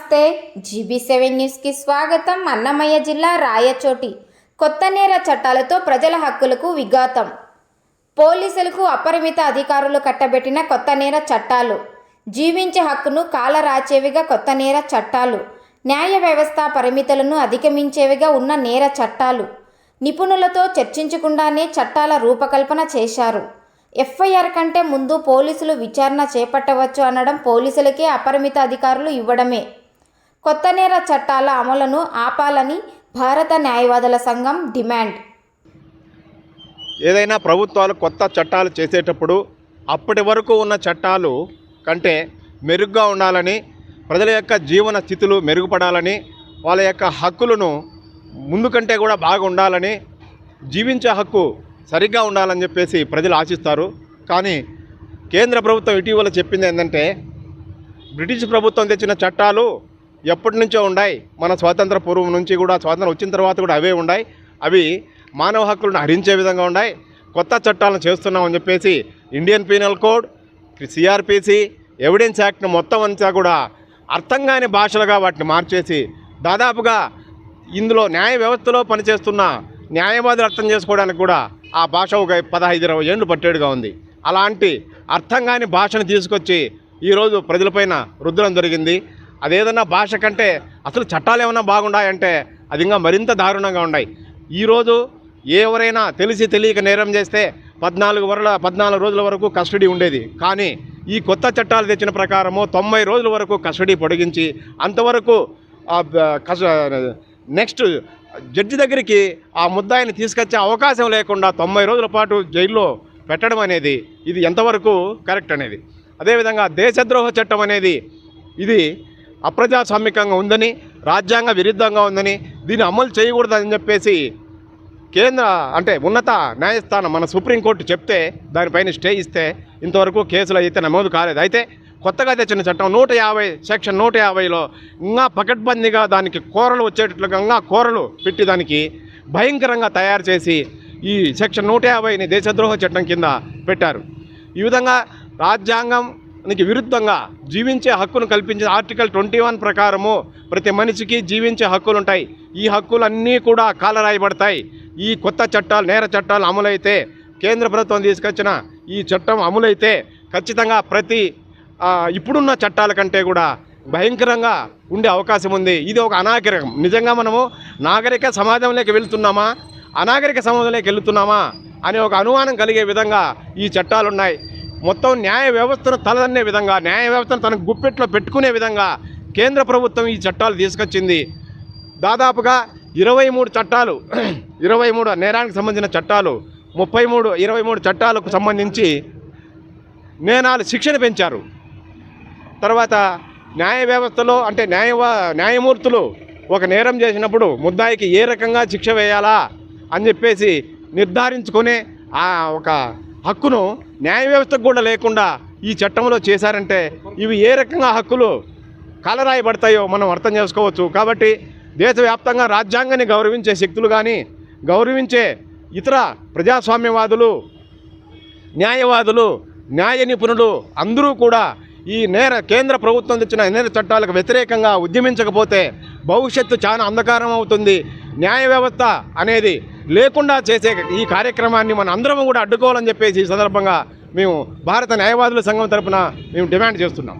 నమస్తే. GB seven న్యూస్కి స్వాగతం. అన్నమయ్య జిల్లా రాయచోటి. కొత్త నేర చట్టాలతో ప్రజల హక్కులకు విఘాతం. పోలీసులకు అపరిమిత అధికారులు కట్టబెట్టిన కొత్త నేర చట్టాలు. జీవించే హక్కును కాలరాచేవిగా కొత్త నేర చట్టాలు. న్యాయ వ్యవస్థ పరిమితులను అధిగమించేవిగా ఉన్న నేర చట్టాలు. నిపుణులతో చర్చించకుండానే చట్టాల రూపకల్పన చేశారు. ఎఫ్ఐఆర్ కంటే ముందు పోలీసులు విచారణ చేపట్టవచ్చు అనడం పోలీసులకే అపరిమిత అధికారులు ఇవ్వడమే. కొత్త నేర చట్టాల అమలును ఆపాలని భారత న్యాయవాదుల సంఘం డిమాండ్. ఏదైనా ప్రభుత్వాలు కొత్త చట్టాలు చేసేటప్పుడు అప్పటి వరకు ఉన్న చట్టాలు కంటే మెరుగ్గా ఉండాలని ప్రజల యొక్క జీవన స్థితులు మెరుగుపడాలని వాళ్ళ యొక్క హక్కులను ముందు కంటే కూడా బాగా ఉండాలని జీవించే హక్కు సరిగ్గా ఉండాలని చెప్పేసి ప్రజలు ఆశిస్తారు. కానీ కేంద్ర ప్రభుత్వం ఇటీవల చెప్పింది ఏంటంటే బ్రిటిష్ ప్రభుత్వం తెచ్చిన చట్టాలు ఎప్పటి నుంచో ఉన్నాయి మన స్వాతంత్ర పూర్వం నుంచి కూడా స్వాతంత్రం వచ్చిన తర్వాత కూడా అవే ఉన్నాయి అవి మానవ హక్కులను హరించే విధంగా ఉన్నాయి కొత్త చట్టాలను చేస్తున్నామని చెప్పేసి Indian penal code CrPC evidence యాక్ట్ను మొత్తం అంతా కూడా అర్థం కాని భాషలుగా వాటిని మార్చేసి దాదాపుగా ఇందులో న్యాయ వ్యవస్థలో పనిచేస్తున్న న్యాయవాదులు అర్థం చేసుకోవడానికి కూడా ఆ భాష ఒక పదహైదు ఇరవై ఏళ్ళు పట్టేడుగా ఉంది. అలాంటి అర్థం కాని భాషను తీసుకొచ్చి ఈరోజు ప్రజలపైన రుద్దడం జరిగింది. అదేదన్నా భాష కంటే అసలు చట్టాలు ఏమైనా బాగున్నాయంటే అది ఇంకా మరింత దారుణంగా ఉన్నాయి. ఈరోజు ఎవరైనా తెలిసి తెలియక నేరం చేస్తే పద్నాలుగు వరల పద్నాలుగు రోజుల వరకు కస్టడీ ఉండేది. కానీ ఈ కొత్త చట్టాలు తెచ్చిన ప్రకారము తొంభై రోజుల వరకు కస్టడీ పొడిగించి అంతవరకు నెక్స్ట్ జడ్జి దగ్గరికి ఆ ముద్దాయిని తీసుకొచ్చే అవకాశం లేకుండా తొంభై రోజుల పాటు జైల్లో పెట్టడం అనేది ఇది ఎంతవరకు కరెక్ట్ అనేది. అదేవిధంగా దేశద్రోహ చట్టం అనేది ఇది అప్రజాస్వామికంగా ఉందని రాజ్యాంగ విరుద్ధంగా ఉందని దీన్ని అమలు చేయకూడదని చెప్పేసి కేంద్ర అంటే ఉన్నత న్యాయస్థానం మన సుప్రీంకోర్టు చెప్తే దానిపైన స్టే ఇస్తే ఇంతవరకు కేసులు అయితే నమోదు కాలేదు. అయితే కొత్తగా తెచ్చిన చట్టం నూట యాభై సెక్షన్ నూట యాభైలో ఇంకా పకడ్బందీగా దానికి కూరలు వచ్చేటట్లుగా ఇంకా కూరలు పెట్టి దానికి భయంకరంగా తయారు చేసి ఈ సెక్షన్ నూట యాభైని దేశద్రోహ చట్టం కింద పెట్టారు. ఈ విధంగా రాజ్యాంగం దానికి విరుద్ధంగా జీవించే హక్కును కల్పించిన ఆర్టికల్ ట్వంటీ వన్ ప్రకారము ప్రతి మనిషికి జీవించే హక్కులు ఉంటాయి ఈ హక్కులన్నీ కూడా కాలరాయబడతాయి. ఈ కొత్త చట్టాలు నేర చట్టాలు అమలైతే కేంద్ర ప్రభుత్వం తీసుకొచ్చిన ఈ చట్టం అమలైతే ఖచ్చితంగా ప్రతి ఇప్పుడున్న చట్టాల కంటే కూడా భయంకరంగా ఉండే అవకాశం ఉంది. ఇది ఒక అనాగరికం. నిజంగా మనము నాగరిక సమాజంలోకి వెళ్తున్నామా? అనాగరిక సమాజంలోకి వెళ్తున్నామా? అనే ఒక అనుమానం కలిగే విధంగా ఈ చట్టాలు ఉన్నాయి మొత్తం న్యాయ వ్యవస్థను తలదన్నే విధంగా న్యాయ వ్యవస్థను తన గుప్పెట్లో పెట్టుకునే విధంగా కేంద్ర ప్రభుత్వం ఈ చట్టాలు తీసుకొచ్చింది. దాదాపుగా ఇరవై మూడు చట్టాలు ఇరవై మూడు నేరానికి సంబంధించిన చట్టాలు ముప్పై మూడు ఇరవై మూడు చట్టాలకు సంబంధించి నేరాలు శిక్షణ పెంచారు. తర్వాత న్యాయ వ్యవస్థలో అంటే న్యాయ న్యాయమూర్తులు ఒక నేరం చేసినప్పుడు ముద్దాయికి ఏ రకంగా శిక్ష వేయాలా అని చెప్పేసి నిర్ధారించుకునే ఆ ఒక హక్కును న్యాయ వ్యవస్థకు కూడా లేకుండా ఈ చట్టంలో చేశారంటే ఇవి ఏ రకంగా హక్కులు కలరాయబడతాయో మనం అర్థం చేసుకోవచ్చు. కాబట్టి దేశవ్యాప్తంగా రాజ్యాంగాన్ని గౌరవించే శక్తులు కానీ గౌరవించే ఇతర ప్రజాస్వామ్యవాదులు న్యాయవాదులు న్యాయ నిపుణులు అందరూ కూడా ఈ నేర కేంద్ర ప్రభుత్వం తెచ్చిన నేర చట్టాలకు వ్యతిరేకంగా ఉద్యమించకపోతే భవిష్యత్తు చాలా అంధకారం అవుతుంది. న్యాయ వ్యవస్థ అనేది లేకుండా చేసే ఈ కార్యక్రమాన్ని మన అందరం కూడా అడ్డుకోవాలని చెప్పేసి ఈ సందర్భంగా మేము భారత న్యాయవాదుల సంఘం తరఫున మేము డిమాండ్ చేస్తున్నాం.